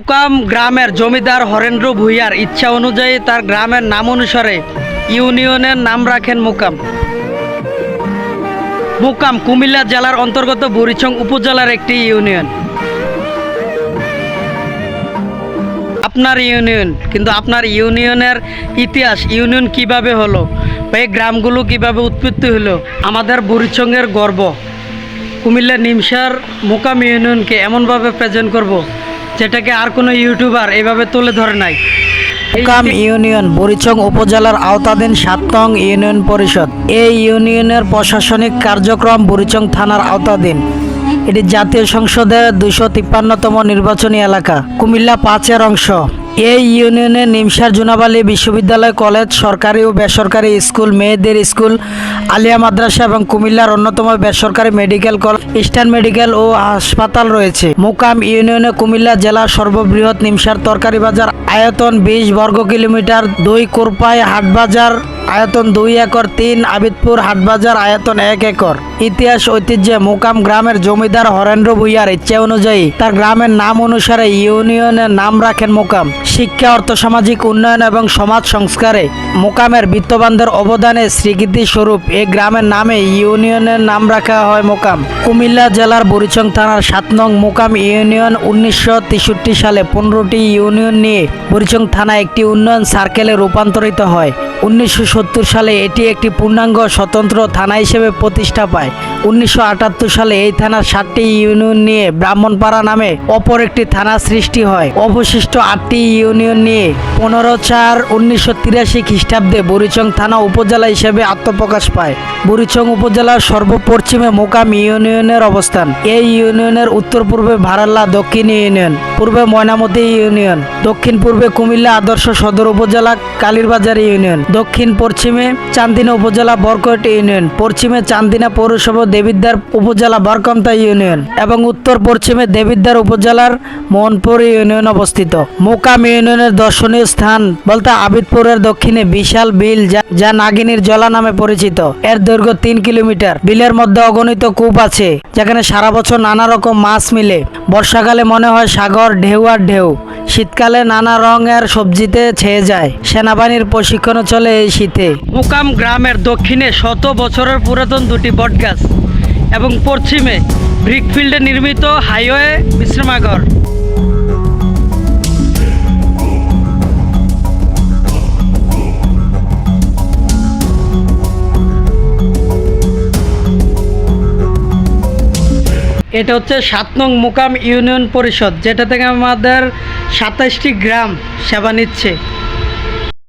মুকাম গ্রামের জমিদার হরেন্দ্র ভূঁইয়ার ইচ্ছা অনুযায়ী তার গ্রামের নাম অনুসারে ইউনিয়নের নাম রাখেন মুকাম। মুকাম কুমিল্লা জেলার অন্তর্গত বুড়িচং উপজেলার একটি ইউনিয়ন। আপনার ইউনিয়ন, কিন্তু আপনার ইউনিয়নের ইতিহাস, ইউনিয়ন কীভাবে হলো বা এই গ্রামগুলো কীভাবে উৎপত্তি হলো, আমাদের বুড়িচংয়ের গর্ব। কুমিল্লা নিমসার মুকাম ইউনিয়নকে এমনভাবে প্রেজেন্ট করব যেটাকে আর কোনো ইউটিউবার এভাবে তুলে ধরে নাই। কাম ইউনিয়ন বরিচং উপজেলার আওতাধীন সাতটং ইউনিয়ন পরিষদ। এই ইউনিয়নের প্রশাসনিক কার্যক্রম বরিচং থানার আওতাধীন। এটি জাতীয় সংসদের দুশো তিপ্পান্নতম নির্বাচনী এলাকা। কুমিল্লা পাঁচের অংশ। এই ইউনিয়নে নিমসার জুনাবালি বিশ্ববিদ্যালয় কলেজ, সরকারি ও বেসরকারি স্কুল, মেয়েদের স্কুল, আলিয়া মাদ্রাসা এবং কুমিল্লার অন্যতম বেসরকারি মেডিকেল কলেজ, ইস্টার্ন মেডিকেল ও হাসপাতাল রয়েছে। মোকাম ইউনিয়নে কুমিল্লা জেলার সর্ববৃহৎ নিমসার তরকারি বাজার, আয়তন বিশ বর্গ কিলোমিটার, দুই কোরপাই হাটবাজার আয়তন দুই একর, তিন আবিদপুর, হাটবাজার আয়তন এক একর। ইতিহাস ঐতিহ্যে মোকাম গ্রামের জমিদার হরেন্দ্র ভুইয়ার ইচ্ছা অনুযায়ী তার গ্রামের নাম অনুসারে ইউনিয়নের নাম রাখেন মোকাম। শিক্ষা অর্থসামাজিক উন্নয়ন এবং সমাজ সংস্কারে মোকামের বিত্তবানদের অবদানে স্বীকৃতি স্বরূপ এই গ্রামের নামে ইউনিয়নের নাম রাখা হয় মোকাম। কুমিল্লা জেলার বুড়িচং থানার সাত নং মোকাম ইউনিয়ন উনিশশো তেষট্টি সালে পনেরোটি ইউনিয়ন নিয়ে বুড়িচং থানা একটি উন্নয়ন সার্কেলে রূপান্তরিত হয়। উনিশশো সত্তর সালে এটি একটি পূর্ণাঙ্গ স্বতন্ত্র থানা হিসেবে প্রতিষ্ঠা পায়। উনিশশো আটাত্তর সালে এই থানার সাতটি ইউনিয়ন নিয়ে ব্রাহ্মণপাড়া নামে অপর একটি থানা সৃষ্টি হয়। অবশিষ্ট আটটি ইউনিয়ন নিয়ে পনেরো চার উনিশশো তিরাশি খ্রিস্টাব্দে বুড়িচং থানা উপজেলা হিসেবে আত্মপ্রকাশ পায়। বুড়িচং উপজেলার সর্বপশ্চিমে মোকাম ইউনিয়নের অবস্থান। এই ইউনিয়নের উত্তর পূর্বে ভারাল্লা, দক্ষিণ ইউনিয়ন, পূর্বে ময়নামতি ইউনিয়ন দক্ষিণ পূর্বে কুমিল্লা আদর্শ সদর উপজেলা, কালীরবাজার ইউনিয়ন। দক্ষিণ পশ্চিমে চান্দিনা উপজেলা বরকট ইউনিয়ন, পশ্চিমে চান্দিনা পৌরসভা দেবিদ্বার উপজেলা বারকন্তা ইউনিয়ন এবং উত্তর পশ্চিমে দেবিদ্বার উপজেলার মোহনপুর ইউনিয়ন অবস্থিত। মোকাম ইউনিয়নের দর্শনীয় স্থান বলতে আবিদপুরের দক্ষিণে বিশাল বিল যা- নাগিনীর জলা নামে পরিচিত। এর দৈর্ঘ্য তিন কিলোমিটার। বিলের মধ্যে অগণিত কূপ আছে, যেখানে সারা বছর নানা রকম মাছ মিলে। বর্ষাকালে মনে হয় সাগর, ঢেউ আর ঢেউ। শীতকালে নানা রঙের সবজিতে ছেয়ে যায়। সেনাবাহিনীর প্রশিক্ষণও চলে এই শীতে। মুকাম গ্রামের দক্ষিণে শত বছরের পুরাতন দুটি বটগাছ এবং পশ্চিমে ব্রিকফিল্ডে নির্মিত হাইওয়ে বিশ্রামাগর। এটা হচ্ছে সাত নং মুকাম ইউনিয়ন পরিষদ, যেটা থেকে আমাদের সাতাইশটি গ্রাম সেবা নিচ্ছে।